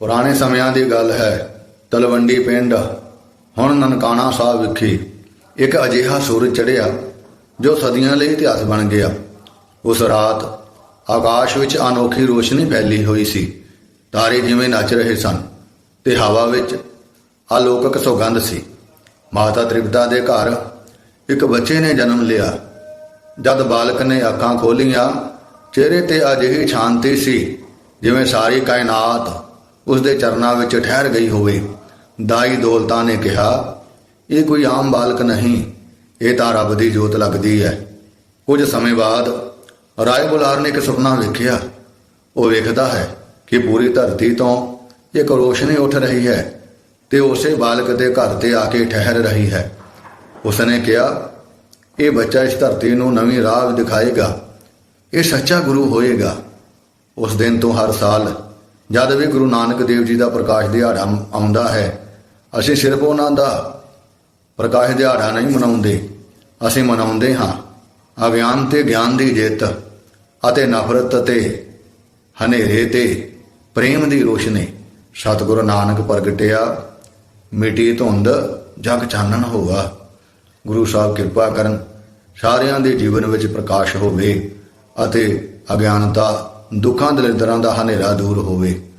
ਪੁਰਾਣੇ ਸਮਿਆਂ ਦੀ ਗੱਲ ਹੈ, ਤਲਵੰਡੀ ਪਿੰਡ। ਹੁਣ ਨਨਕਾਣਾ ਸਾਹਿਬ ਵਿਖੇ ਇੱਕ ਅਜੀਹਾ ਸੂਰਜ ਚੜ੍ਹਿਆ, ਜੋ ਸਦੀਆਂ ਲਈ ਇਤਿਹਾਸ ਬਣ ਗਿਆ। ਉਸ ਰਾਤ ਆਕਾਸ਼ ਵਿੱਚ ਅਨੋਖੀ ਰੋਸ਼ਨੀ ਫੈਲੀ ਹੋਈ ਸੀ। ਤਾਰੇ ਜਿਵੇਂ ਨੱਚ ਰਹੇ ਸਨ ਤੇ ਹਵਾ ਵਿੱਚ ਅਲੌਕਿਕ ਸੁਗੰਧ ਸੀ। ਮਾਤਾ ਤ੍ਰਿਪਤਾ ਦੇ ਘਰ ਇੱਕ ਬੱਚੇ ਨੇ ਜਨਮ ਲਿਆ। ਜਦ ਬਾਲਕ ਨੇ ਅੱਖਾਂ ਖੋਲੀਆਂ, ਚਿਹਰੇ ਤੇ ਅਜਿਹੀ ਸ਼ਾਂਤੀ ਸੀ ਜਿਵੇਂ ਸਾਰੀ ਕਾਇਨਾਤ ਉਸ ਦੇ ਚਰਨਾਂ ਵਿੱਚ ਠਹਿਰ ਗਈ ਹੋਵੇ। ਦਾਈ ਦੌਲਤਾਂ ਨੇ ਕਿਹਾ, ਇਹ ਕੋਈ ਆਮ ਬਾਲਕ ਨਹੀਂ, ਇਹ ਤਾਂ ਰੱਬ ਦੀ ਜੋਤ ਲੱਗਦੀ ਹੈ। ਕੁਝ ਸਮੇਂ ਬਾਅਦ ਰਾਏ ਬੁਲਾਰ ਨੇ ਇੱਕ ਸੁਪਨਾ ਵੇਖਿਆ। ਉਹ ਵੇਖਦਾ ਹੈ ਕਿ ਪੂਰੀ ਧਰਤੀ ਤੋਂ ਇੱਕ ਰੋਸ਼ਨੀ ਉੱਠ ਰਹੀ ਹੈ ਤੇ ਉਸੇ ਬਾਲਕ ਦੇ ਘਰ ਤੇ ਆ ਕੇ ਠਹਿਰ ਰਹੀ ਹੈ। ਉਸਨੇ ਕਿਹਾ, ਇਹ ਬੱਚਾ ਇਸ ਧਰਤੀ ਨੂੰ ਨਵੀਂ ਰਾਹ ਦਿਖਾਏਗਾ। ਇਹ ਸੱਚਾ ਗੁਰੂ ਹੋਏਗਾ। ਉਸ ਦਿਨ ਤੋਂ ਹਰ ਸਾਲ ਜਦ ਵੀ ਗੁਰੂ ਨਾਨਕ ਦੇਵ ਜੀ ਦਾ ਪ੍ਰਕਾਸ਼ ਦਿਹਾੜਾ ਆਉਂਦਾ ਹੈ, ਅਸੀਂ ਸਿਰਫ ਉਹਨਾਂ ਦਾ ਪ੍ਰਕਾਸ਼ ਦਿਹਾੜਾ ਨਹੀਂ ਮਨਾਉਂਦੇ। ਅਸੀਂ ਮਨਾਉਂਦੇ ਹਾਂ ਅਗਿਆਨ ਤੇ ਗਿਆਨ ਦੀ ਜਿੱਤ ਅਤੇ ਨਫ਼ਰਤ ਤੇ ਹਨੇਰੇ ਤੇ ਪ੍ਰੇਮ ਦੀ ਰੋਸ਼ਨੀ। ਸਤਿਗੁਰੂ ਨਾਨਕ ਪ੍ਰਗਟਿਆ, ਮਿਟੀ ਧੁੰਦ ਜਗ ਚਾਨਣ ਹੋਵਾ ਗੁਰੂ ਸਾਹਿਬ ਕਿਰਪਾ ਕਰਨ, ਸਾਰਿਆਂ ਦੇ ਜੀਵਨ ਵਿੱਚ ਪ੍ਰਕਾਸ਼ ਹੋਵੇ ਅਤੇ ਅਗਿਆਨਤਾ ਦੁੱਖਾਂ ਦਲਿੱਦਰਾਂ ਦਾ ਹਨੇਰਾ ਦੂਰ ਹੋਵੇ।